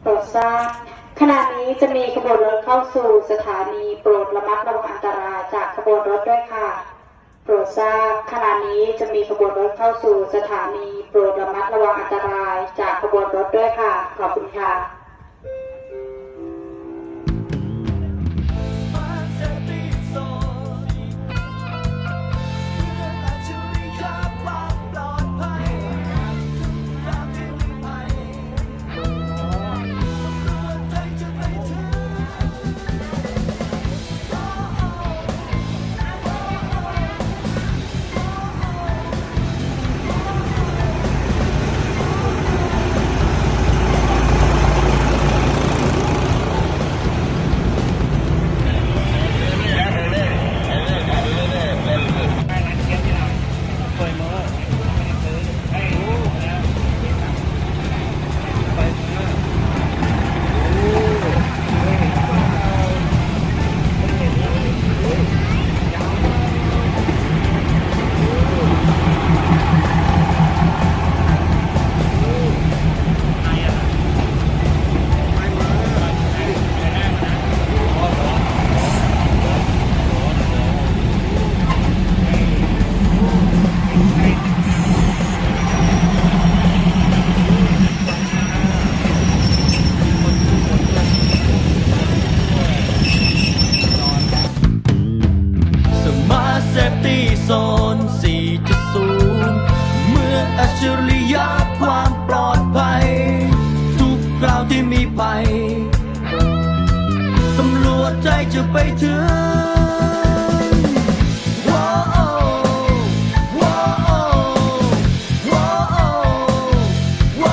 โปรดทราบขณะนี้จะมีขบวนรถเข้าสู่สถานีโปรดระมัดระวังอันตรายจากขบวนรถด้วยค่ะ โปรดทราบขณะนี้จะมีขบวนรถเข้าสู่สถานีโปรดระมัดระวังอันตรายจากขบวนรถด้วยค่ะ ขอบคุณค่ะ โซน 4.0 เมื่ออัจฉริยะความปลอดภัย ทุกคราวที่มีภัยตำรวจใจจะไปถึง